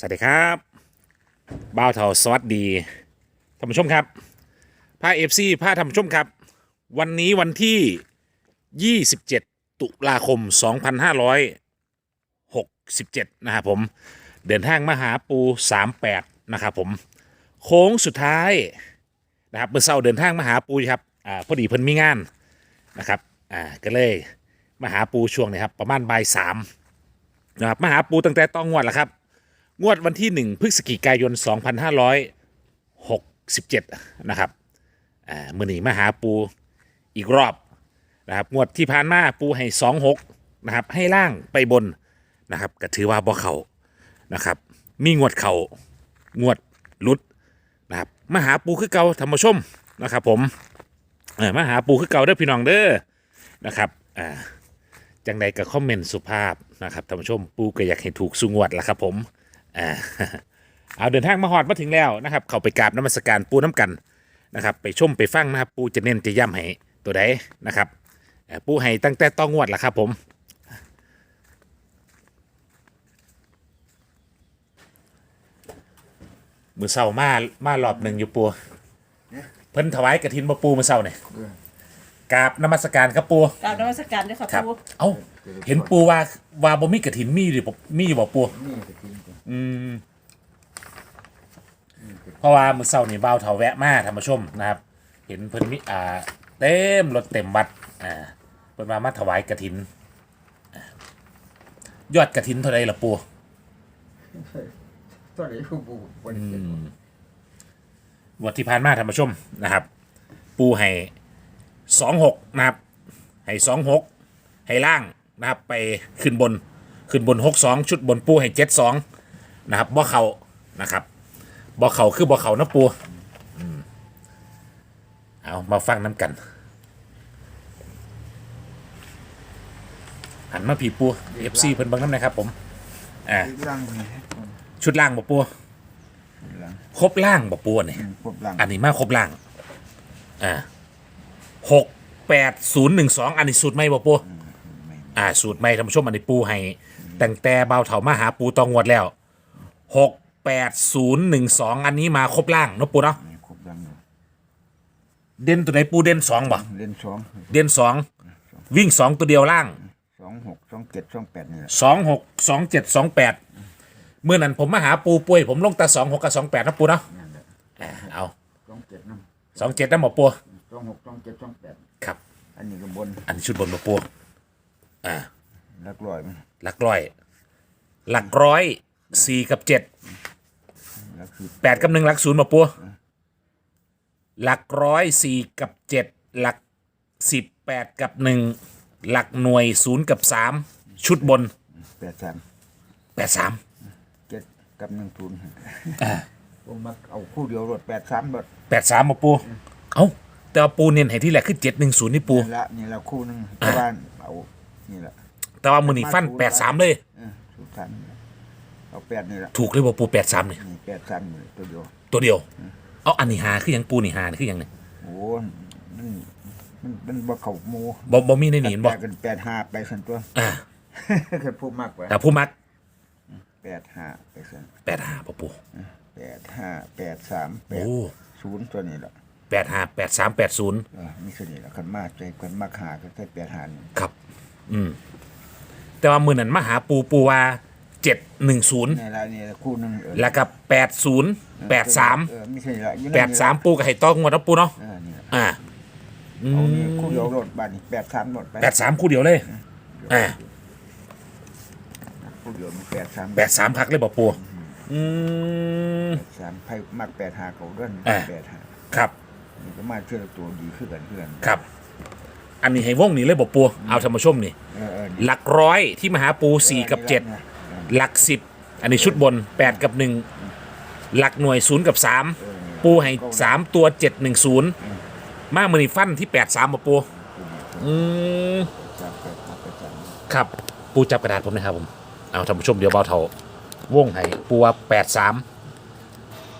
สวัสดีครับบ่าวเทาสวัสดีท่านผู้ชมครับพาเอฟซีพาท่านผู้ชมครับ วันนี้วันที่ 27 ตุลาคม 2567 นะครับผม เดินทางมาหาปู 38 นะครับผม โค้งสุดท้ายนะครับเมื่อเช้าเดินทางมาหาปูครับอ่าพอดีเพิ่นมีงานนะครับอ่าก็เลยมาหาปูช่วงนี้ครับประมาณบ่ายสามนะครับมาหาปูตั้งแต่ต้องงวดแล้วครับ งวดวันที่ 1 พฤศจิกายน 2567 นะครับมือหนีมาหาปูอีกรอบนะครับงวดที่ผ่านมาปูให้ 26 นะครับ ให้ล่างไปบนนะครับก็ถือว่าบ่เขานะครับ มีงวดเขางวดลุดนะครับมาหาปูคือเก่าธรรมชมนะครับ ผมเออมาหาปูคือเก่าเด้อพี่น้องเด้อนะครับอ่าจังใดก็คอมเมนต์สุภาพนะครับท่านผู้ชมปูก็อยากให้ถูกสุงวดละครับผม อ่าเอาเดินทางมาหอดมาถึงแล้วนะครับ เข้าไปกราบน้ำมัสการปูน้ำกันนะครับ ไปชมไปฟังนะครับ ปูจะเน้นจะย้ำให้ตัวใดนะครับเอ่อปูให้ตั้งแต่ต้องงวดละครับผม มือเศร้ามามารอบหนึ่งอยู่ปูเพิ่นถวายกระถินมาปูมือเศร้าเนี่ยกราบนมัสการครับปู กราบนมัสการด้วยค่ะครับ ปูเอ้า เห็นปูว่าว่าบ่มีกระถินมีอยู่บ่มีอยู่บ่ปูนี่ก็กินกัน อืมเพราะว่ามื้อเช้านี่บ่าวเฒ่าแวะมาท่านผู้ชมนะครับ เห็นเพิ่นมีอ่าเต็มรถเต็มวัดอ่าเพิ่นมามาถวายกฐินอ่ายอดกฐินเท่าใดล่ะปูตัวนี้ผู้บูวันนี้งวดที่ผ่านมาท่านผู้ชมนะครับ ปูให้26นะครับ ให้26ให้ล่างนะครับ ไปขึ้นบน ขึ้นบน62ชุดบนปูให้72 นะครับบ่เข้านะครับบ่เข้าคือบ่เข้านะปูอืมเอามาฟังน้ำกันหันมาผีปู FC เพิ่นเบิ่งน้ำหนะครับ ผมอ่าอีกล่างนี่ชุดล่างบ่ปูหลังครบล่างบ่ปูนี่ครบหลังอันนี้มาครบล่างอ่าหกแปดศูนย์หนึ่งสองอันนี้สูตรไม่บ่ปูอ่า สูตรไม่ท่านผู้ชมอันนี้ปูให้ตั้งแต่เบาเถามาหาปูตองงวดแล้ว หกแปดศูนย์หนึ่งสองอันนี้มาครบล่างเนาะปูเนาะนี่ครบหลังอยู่เด่นตัวไหนปูเด่นสองบ่เล่นสองเด่นสองวิ่งสองตัวเดียวล่างสองหกสองเจ็ดสองแปดนี่แหละสองหกสองเจ็ดสองแปดเมื่อนั้นผมมาหาปูป่วยผมลงแต่สองหกกับสองแปดนะปูเนาะนั่นแหละอ่าเอาสองเจ็ดน้สองเจ็ดนะหมอปูำสองหกสองเจ็ดสองแปดครับ อันนี้ก็บนอันนี้ชุดบนหมอปูอ่า หลักร้อยมั้ยหลักร้อย หลักร้อย สี่กับเจ็ดหลักสิบแปดกับหนึ่งหลักศูนย์มาปัวหลักร้อยสี่กับเจ็ดหลักสิบแปดกับหนึ่งหลักหน่วยศูนย์กับสามชุดบนแปดสามแปดสามเจ็ดกับหนึ่งศูนย์ผมมาเอาคู่เดียวรถแปดสามรถแปดสามมาปัวเอ้าแต่ว่าปูเน้นให้ที่แหละคือเจ็ดหนึ่งศูนย์นี่ปูนี่ละนี่ละคู่หนึงแต่ว่าเอานี่ละแต่ว่ามือนี่ฟันแปดสามเลยเออสุดท้ายนี่ละ เอาแปดนี่ละถูกเลยบ่ปูแปดสามเนี่ยนี่แปดสามนี่ตัวเดียว ตัวเดียว เอาอันนี้หาคือหยังปูนี่หานี่คือหยังเนี่ยโอ้มันมันมันบ่เข้าหมู่บ่บ่มีในนี่เห็นบ่แปดกันแปดห้าไปสันตัวอ่าคือพูดมากกว่าแต่ผู้มักแปดห้าไปสันแปดหาบ่ปูแปดห้าแปดสามแปดโอ้ศูนย์ตัวนี้แหละแปดหาแปดสามแปดศูนย์เออนี่คือนี่แหละคนมากใจคนมากหาก็แค่แปดห้านี่ครับ อืมแต่ว่ามือนั้นมาหาปูปูว่า เจ็ดหนึ่งศูนย์ในรายนี้คู่หนึงเออแล้วก็แปดศูนย์แปดสามเออไม่ใช่ละอยู่ในแปดสามปูกับไห่ต้องงวดนะปูเนาะเออนี่ล่ะอ่าเอานี่คู่เดียวรถบ้านนี่แปดสามรถไปแปดสามคู่เดียวเลยอ่าคู่เดียวมีแปดสามแปดสามคักเลยบอกปูอืมแปดสามไพ่มากแปดห้าเขาเรื่องอ่า แปดห้าครับนี่ก็มาเชื่อตัวดีขึ้นกันเพื่อนครับ อันนี้ให้วงนี้เลยบอกปูเอาธรรมชมนี่ เออเออหลักร้อยที่มาหาปูสี่กับเจ็ดออ หลักสิบอันนี้ชุดบนแปดกับหนึ่งหลักหน่วยศูนย์กับสามเออปูให้สามตัวเจ็ดหนึ่งศูนย์มากมือนี่ฟันที่แปดสามบอกปูอืมสามแปดห้าแปดสามครับปูจับกระดาษผมนะครับผมเอาท่านผู้ชมเดี๋ยวเบาเท่าว่งให้ปูว่าแปดสาม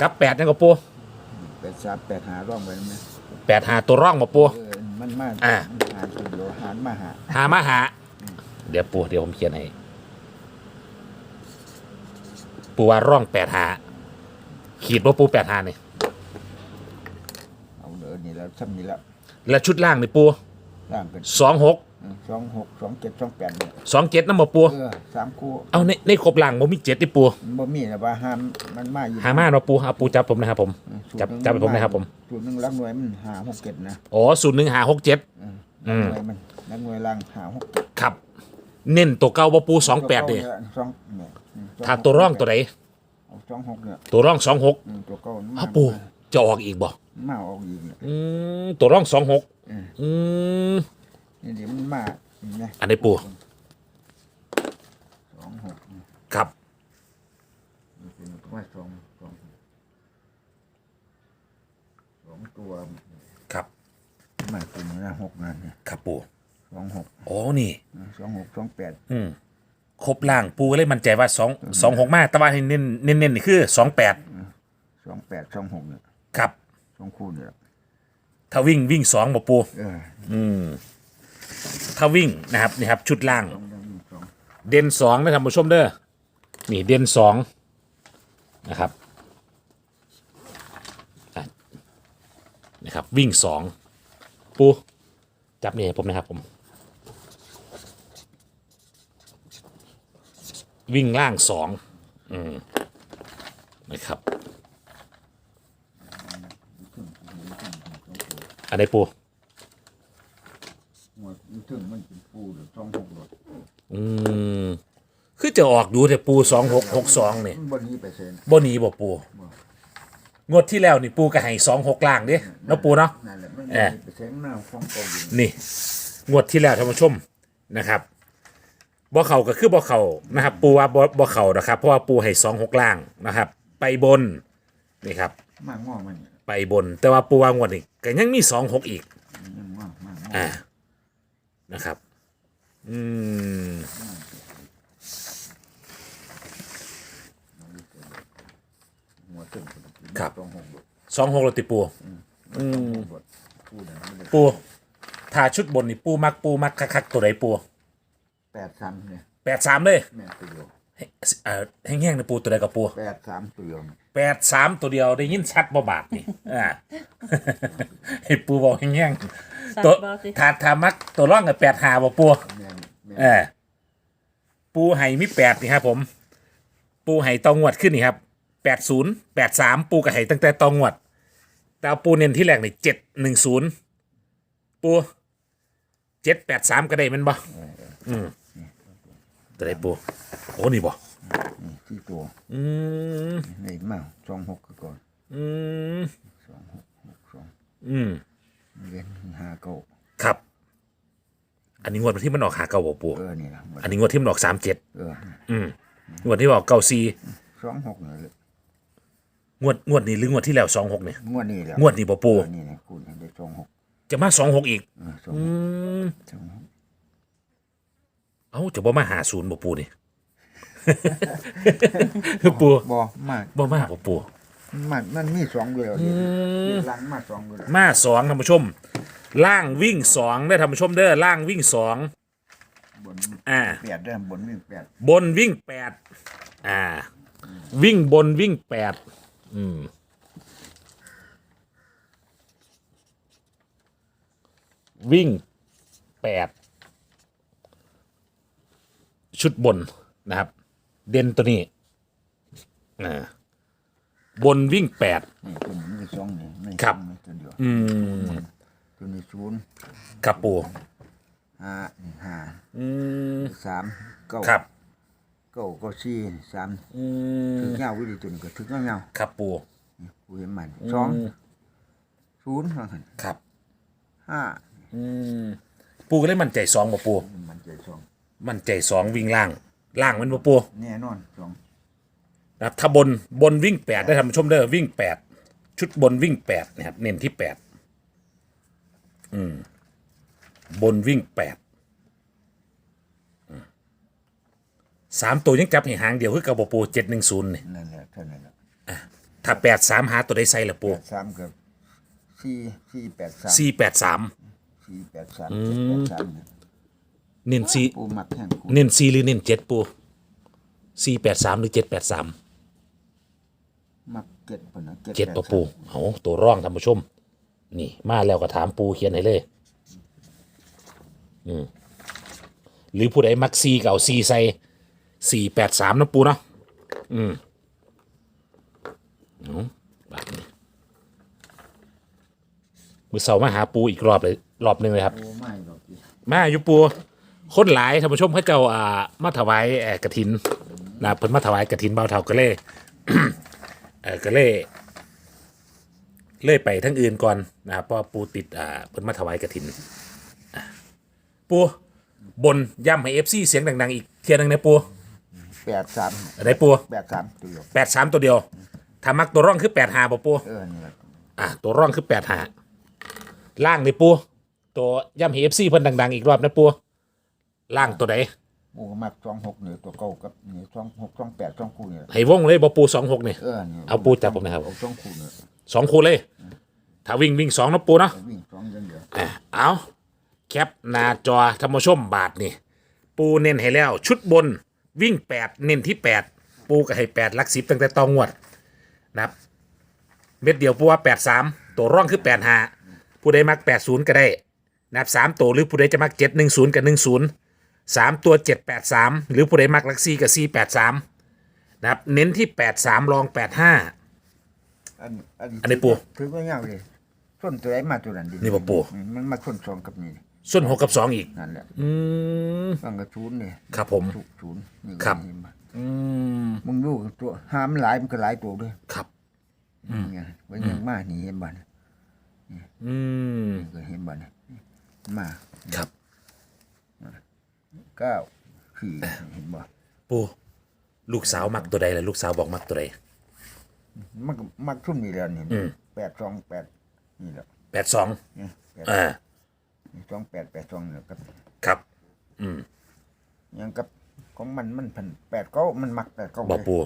กับแปดนี่ก็ปูแปดสามแปดหาร่องไว้ไหมแปดหาตัวร่องมาปูเออมันมากอ่าหาตัวเดียวหารมาหาหามาหาเดี๋ยวปูเดี๋ยวผมเขียนให้ ปูว่าร่องแปดหาขีดว่าปูแปดหานี่เอาเด้อนี่แล้วซ้ำนี่แล้วแล้วชุดล่างนี่ปูร่างกันสองหกสองหกสองเจ็ดสองแปดเนี่ยสองเจ็ดน้ำบ่ปูเออสามคู่เอาในในครบล่างบ่มีเจ็ดที่ปูมันบ่มีนะว่าห้ามมันมาอยู่หามาเนาะปูเอาปูจับผมนะครับผมสูตรจับหนึ่งจับให้ผมนะครับผมสูตรหนึ่งรักหน่วยมันหาหกเจ็ดนะอ๋อศูนย์หนึ่งหาหกเจ็ด อืม หน่วยมันรักหน่วยล่างหาหกเจ็ดครับ เน้นตัวเก่าบ่ปูสองแปดดิสองเนี่ยอืมถ้าตัวร่องตัวไหนเอาสองหกเนี่ยตัวร่องสองหกอืมตัวเก่ามันเอาปูจะออกอีกบ่มาออกอีกเนี่ยอืมตัวร่องสองหกอืมอืมนี่เดี๋ยวมันมาเนี่ยอันนี้ปูสองหกเนี่ยครับนี่เป็นว่าสองสองสองตัวครับ มาเป็นนะหกนั่นเนี่ยครับปู สองหกโอ้นี่ สองหกสองแปดอืมครบล่างปูก็เลยมั่นใจว่าสองสองหกมากแต่ว่าให้เน้นเน้นเน้นนี่คือสองแปดสองแปดสองหกเนี่ยครับสองคู่เนี่ยถ้าวิ่งวิ่งสองบ่ปูเอออืมถ้าวิ่งนะครับนี่ครับชุดล่างสองยังมีสองเด่นสองนะท่านผู้ชมเด้อนี่เด่นสองนะครับอะนะครับวิ่งสองปูจับนี่ให้ผมนะครับผม วิ่งล่างสองอืมนะครับ อะไรปูหมดมันถึงมันเป็นปูหรือสองหกหรอกอืมคือจะออกดูแต่ปูสองหกหกสองนี่มันบนนี้ไปเซ็นบ่หนีบ่ปู งวดที่แล้วนี่ปูก็ให้สองหกล่างเด้เนาะปูเนาะ นั่นแหละมันเออไปเซ็นหน้าฟองกองอยู่ นี่ งวดที่แล้วท่านผู้ชมนะครับ บ่เข่าก็คือบ่เข่านะครับ ปูว่าบ่บ่เข่านะครับ เพราะว่าปูให้สองหกล่างนะครับ ไปบนนี่ครับ มากงอมันเนี่ยไปบน แต่ว่าปูว่างวดนี้ก็ยังมีสองหกอีกมันงอมากงออ่านะครับ อืมหัวถึงครับสองหกหรอกสองหกเราติปู อืมหมดปูเนี่ยมันเลยปูถ้าชุดบนนี่ปูมักปูมักคักๆตัวไหนปู แปดสามเนี่ยแปดสามเลยแม่ตัวเดียวเอ่อแห้งๆนะปูตัวใดกับปูแปดสามตัวเดียวเนี่ยแปดสามตัวเดียวได้ยินชัดบ่บาทนี่ อ่า ให้ปูบอกแห้งๆตัวสัตว์บ่สิถ้าถ้ามักตัวร่องกับแปดหาบ่ปูแม่แม่เออปูไห้มีแปดนี่ครับผม ปูไห้ตองวดขึ้นนี่ครับแปดศูนย์แปดสามปูกับไห้ตั้งแต่ตองวดแต่เอาปูเน้นที่แรกนี่เจ็ดหนึ่งศูนย์ปูเจ็ดแปดสามก็ได้แมันบ่อื มตัวไหนปูโอ้นี่บ่นี่ที่ตัวอืมนี่มาสองหกคือก่อนอืมสองหกหกสองอืมเรียนห้าเก้าครับ อันนี้งวดที่มันออกหาเก่าบ่ปูเออนี่ละอันนี้งวดที่มันออกสามเจ็ดเอออืมงวดที่ออกเก้าสี่สองหกเนี่ยเลยงวดงวดนี้หรืองวดที่แล้วสองหกเนี่ยงวดนี้แหละงวดนี้บ่ปูเออนี่นะกูได้สองหกจะมาสองหกอีกเออสองอืหกมสองหก เอ้าจะบ่มาหาศูนย์บ่ปูนี่ ปูบ่มากบ่มาบ่ปูมันมันมีสองเดียวเลยมีหลังมาสองเดียวมาสองท่านผู้ชม ล่างวิ่งสองได้อท่านผู้ชมเด้อล่างวิ่งสองบนอ่า แปดเด้อบนมีแปดบนวิ่งแปดอ่า วิ่งบนวิ่งแปดอืม วิ่งแปด ชุดบนนะครับ เด่นตัวนี้อ่าบนวิ่งแปด นี่ตัวนี้มีสองนี่ไม่ครับไม่ตัวเดียวอืมตัวนี้ศูนย์ครับปูห้านี่ห้าอืมสามเก้าครับเก้าเก้าสี่สามอืถึมงเงาวิธีตัวนี้ก็ถึงเงาเงาครับปูกูเห็นมันสองศูนย์ว่าหั่นครับห้าอืมปูก็ได้มั่นใจสองบ่ปูมันใจสอง มั่นใจสองวิ่งล่าง ล่างมันบ่ปูแน่นอนสองนะครับถ้าบนบนวิ่งแปดได้ทำชมเด้อวิ่งแปดชุดบนวิ่งแปดนะครับเน้นที่แปดอืมบนวิ่งแปดอืมสามตัวยังจับให้หางเดียวคือกระบปูเจ็ดหนึ่งศูนย์นี่นั่นแหละเท่านั้นแหละถ้าแปดสามหาตัวใดใส่ละปูแปดสามกับสี่สี่แปดสามสี่แปดสามสี่แปดสามเจ็ดแปดสาม เนี่ยเน้นสี่ปูมักแห้งกูเน้นสี่หรือเน้นเจ็ดปูสี่แปดสามหรือเจ็ดแปดสามมักเจ็ดพุ่นนะเจ็ดแปปะปูเอาตัวร่องท่านผู้ชม นี่มาแล้วก็ถามปูเขียนให้เลย อืมหรือผู้ใดมักซีเก่าซีใส่สี่แปดสามนะปูเนาะอืมเอาแบบนี้มือเสาร์มาหาปูอีกรอบเลยรอบหนึ่งเลยครับ โอ้ไม่หรอกดิมาอยู่ปู คนหลายท่านผู้ชมเขาเจ้าอ่ามาถวายเอ่อกระถินนะเพิ่นมาถวายกระถินเบาเท่าก็เลย เออก็เลยเลื่อยไปทั้งอื่นก่อนนะครับเพราะว่าปูติดอ่าเพิ่นมาถวายกระถินอะปูบนย่ำให้เอฟซีเสียงดังๆ อีกเทียหนึงนะปูแปดสามอะไรปูแปดสามตัวเดียวแปดสามตัวเดียวถ้ามักตัวร่องคือแปดหาบ่ปูเออนี่แหละอะตัวร่องคือแปดหาล่างนี่ปูตัวย่ำให้เอฟซีเพิ่นดัง ๆ อีกรอบนะปู ล่างตัวไหนปูก็มักสองหกนี่ตัวเก่ากับนี่สองหกสองแปดสองคู่นี่แหละให้วงเลยบอปูสองหกนี่ เออนี่เอาปูจับผมนะครับ เอาสองคู่เนี่ยสองคูเลย ถ้าวิ่งวิ่งสองนะปูเนาะ วิ่งสองอยังเดียวอะเอาแคปหน้าจอธรรมชมบาทนี่ ปูเน้นให้แล้ว ชุดบนวิ่งแปดเน้นที่แปดปูก็ให้แปดลักสิบตั้งแต่ตองวดนะครับ เม็ดเดียวปูว่าแปดสามตัวร่องคือแปดห้าผู้ใดมักแปดศูนย์ก็ได้ นะครับสามตัวหรือผู้ใดจะมักเจ็ดหนึ่งศูนย์กับหนึ่งศูนย์ สามตัวเจ็ดแปดสามหรือผู้ใดมักลักซี่กับซี่แปดสามนะครับเน้นที่แปดสามรองแปดห้า อันอันอันนี้ปูถือว่าเงาเลยส้นตัวไหนมาตัวนั้นดินี่บ่ปูมันมาส้นสองกับนี่ส่วนหกกับสองอีก นั่นแหละอืมบางกระชูนนี่ครับผมถูกชูนนี่ครับเห็นปะอืม มึงดูตัวหามนหลายมันก็หลายตัวด้วยครับเนี่ยไว้ยังมานี่เห็นบ่เนี่ยอืมนี่ก็เห็นบ่เนี่ยมา ครับ เก้าสี่เห็นบ่ปูลูกสาวมักตัวใดล่ะลูกสาวบอกมักตัวใดมันก็มักชุ่มนี่แล้วนี่อืมแปดสองแปดนี่แหละแปดสองเนี่ยแปดอ่าสองแปดแปดสองเนี่ยกับครับ อืมยังกับของมันมันพันแปดเก้ามันมักแปดเก้าบอเลยปู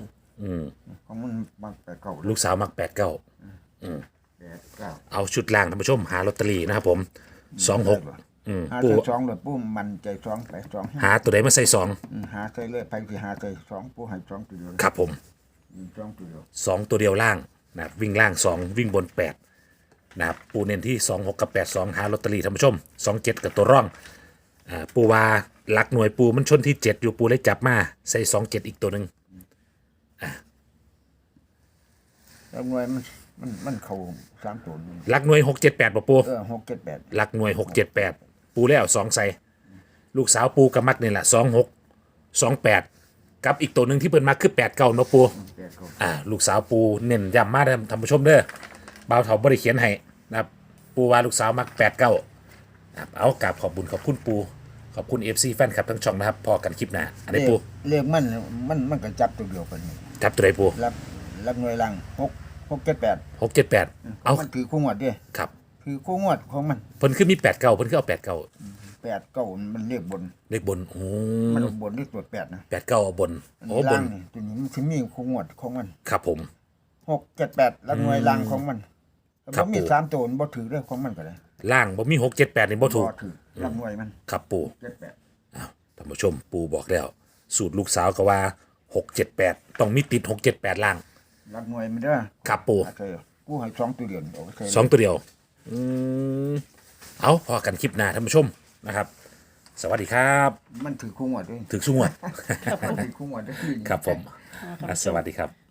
อืมของมันมักแปดเก้าเลยลูกสาวมักแปดเก้าแปดเก้าเอาชุดล่างท่านผู้ชมหาลอตเตอรี่นะครับผมสองหกอืม หาปูใส่สองเลยปุ้มมันใจสองไปสองหาตัวใดมาใส่สองอืมหาใส่เลยไปที่หาใส่สองปูให้สองตัวเดียวครับผมอืมสองตัวเดียวสองตัวเดียวล่างนะครับวิ่งล่างสองวิ่งบนแปดนะครับปูเน้นที่สองหกกับแปดสองหาลอตเตอรี่ท่านผู้ชมสองเจ็ดกับตัวร่องอ่าปูว่าหลักหน่วยปูมันชนที่เจ็ดอยู่ปูเลยจับมาใส่สองเจ็ดอีกตัวหนึ่งแล้วหน่วยมันมันมันเข้าสามตัวนี่หลักหน่วยหกเจ็ดแปดปะปูเออหกเจ็ดแปดหลักหน่วยหกเจ็ดแปด ปูแล้วสองใส่ลูกสาวปูกับมักนี่แหละสองหกสองแปดกับอีกตัวหนึ่งที่เพิ่นมักคือแปดเก้าเนาะปูแปดเก้าอ่าลูกสาวปูเน้นย้ำมาท่านท่านผู้ชมเด้อบ่าวเถาบริเขียนให้นะครับปูว่าลูกสาวมักแปดเก้านะครับเอากราบขอบบุญขอบคุณปู ขอบคุณเอฟซีแฟนคลับทั้งช่องนะครับพอกันคลิปหน้าอันนี้ปูเรียกมันมันมันก็จับตัวเดียวกันนี่จับตัวไหนปูรับรับหน่วยลังหกหกเจ็ดแปดหกเจ็ดแปดเอามันคือคู่งวดเด้ครับ คือคู่งวดของมันเพิ่นคือมีแปดเก้าเพิ่นคือเอาแปดเก้าแปดเก้ามันเรียกบน เลขบนโอ้มันบนเรียกตัวแปดนะแปดเก้าเอาบนอันโอ้นี้บล่านงนี่ตัวนี้มันจะมีคู่งวดของมัน ครับผมหกเจ็ดแปดรับหน่วยลังของมันแต่ครับบ่มีปู่สามตัวมันบ่ถือเรื่องของมันก็เลยล่างบ่มีหกเจ็ดแปดนี่บ่ถูกถือรับหน่วยมันครับปูเจ็ดแปดท่านผู้ชมปูบอกแล้ว สูตรลูกสาวก็ว่าหกเจ็ดแปดต้องมีติดหกเจ็ดแปดล่างรับหน่วยมันเด้อครับปูอาศัยกูให้สองตัวเดียวเอาไปใส่สองตัวเดียว อืมเอาพอกันคลิปหน้าท่านผู้ชมนะครับ สวัสดีครับ มันถือคู่งวดด้วยถึงสุงวดมันถือคู่งวดด้วย ครับผมอะสวัสดีครับ